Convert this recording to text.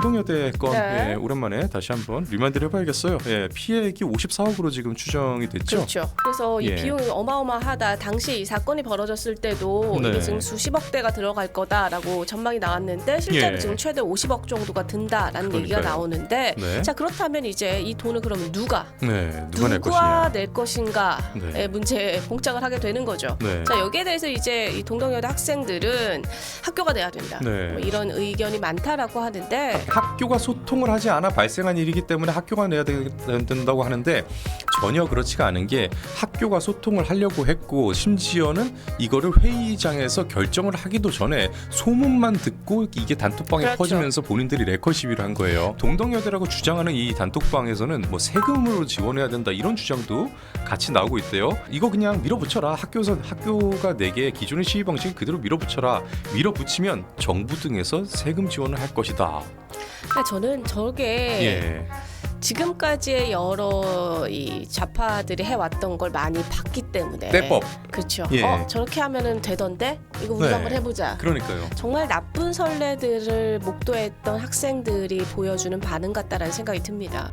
동동여대 건 네. 예, 오랜만에 다시 한번 리마인드를 해봐야겠어요. 예, 피해액이 54억으로 지금 추정이 됐죠. 그렇죠. 그래서 이 예. 비용이 어마어마하다. 당시 이 사건이 벌어졌을 때도 네. 이게 지금 수십억 대가 들어갈 거다라고 전망이 나왔는데 실제로 예. 지금 최대 50억 정도가 든다라는 얘기가 그러니까요. 나오는데 네. 자 그렇다면 이제 이 돈을 그러면 누가 네, 누가 낼 것이냐. 낼 것인가의 네. 문제에 봉착을 하게 되는 거죠. 네. 자 여기에 대해서 이제 이 동덕여대 학생들은 학교가 내야 된다. 네. 뭐 이런 의견이 많다라고 하는데 학교가 소통을 하지 않아 발생한 일이기 때문에 학교가 내야 되- 된다고 하는데 전혀 그렇지가 않은 게 학교가 소통을 하려고 했고 심지어는 이거를 회의장에서 결정을 하기도 전에 소문만 듣고 이게 단톡방에 그렇죠. 퍼지면서 본인들이 레커 시위를 한 거예요. 동덕여대라고 주장하는 이 단톡방에서는 뭐 세금으로 지원해야 된다 이런 주장도 같이 나오고 있대요. 이거 그냥 밀어붙여라. 학교에서 학교가 내게 기존의 시위 방식 그대로 밀어붙여라. 밀어붙이면 정부 등에서 세금 지원을 할 것이다. 그러니까 저는 저게 예. 지금까지의 여러 이 좌파들이 해왔던 걸 많이 봤기 때문에 때법. 그렇죠. 예. 어 저렇게 하면은 되던데 이거 우리 네. 한번 해보자. 그러니까요. 정말 나쁜 선례들을 목도했던 학생들이 보여주는 반응 같다라는 생각이 듭니다.